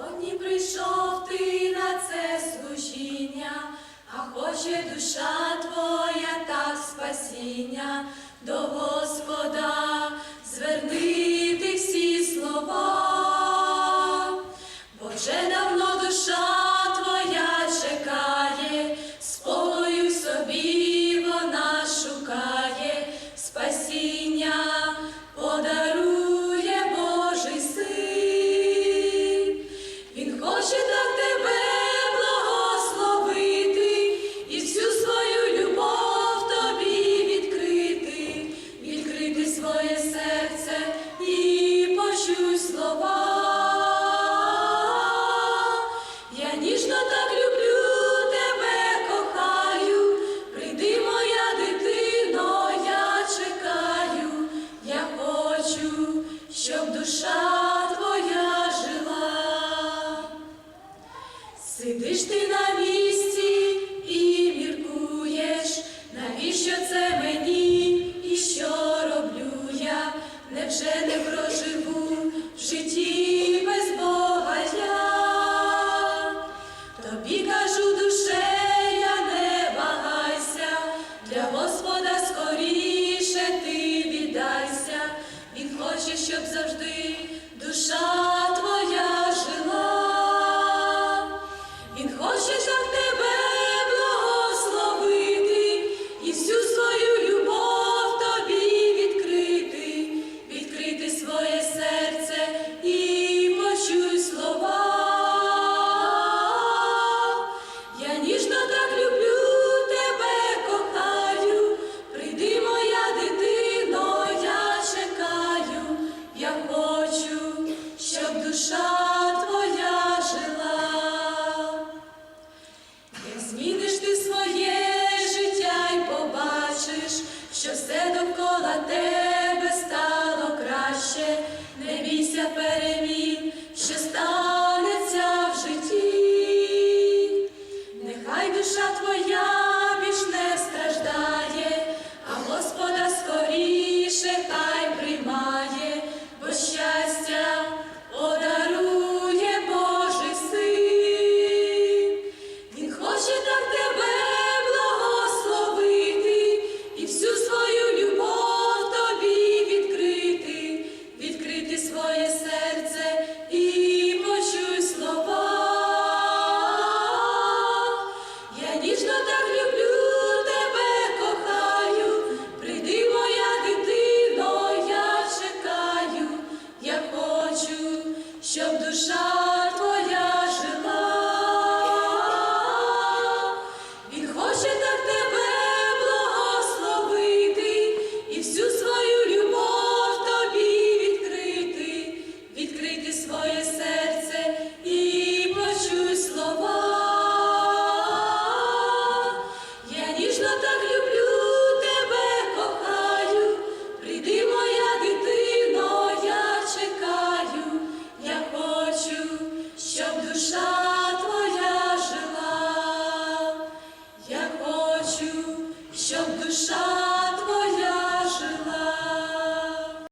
Сьогодні прийшов ти на це служіння, а хоче душа твоя так спасіння. Сидиш ти на місці і міркуєш, навіщо це мені? love. 像个沙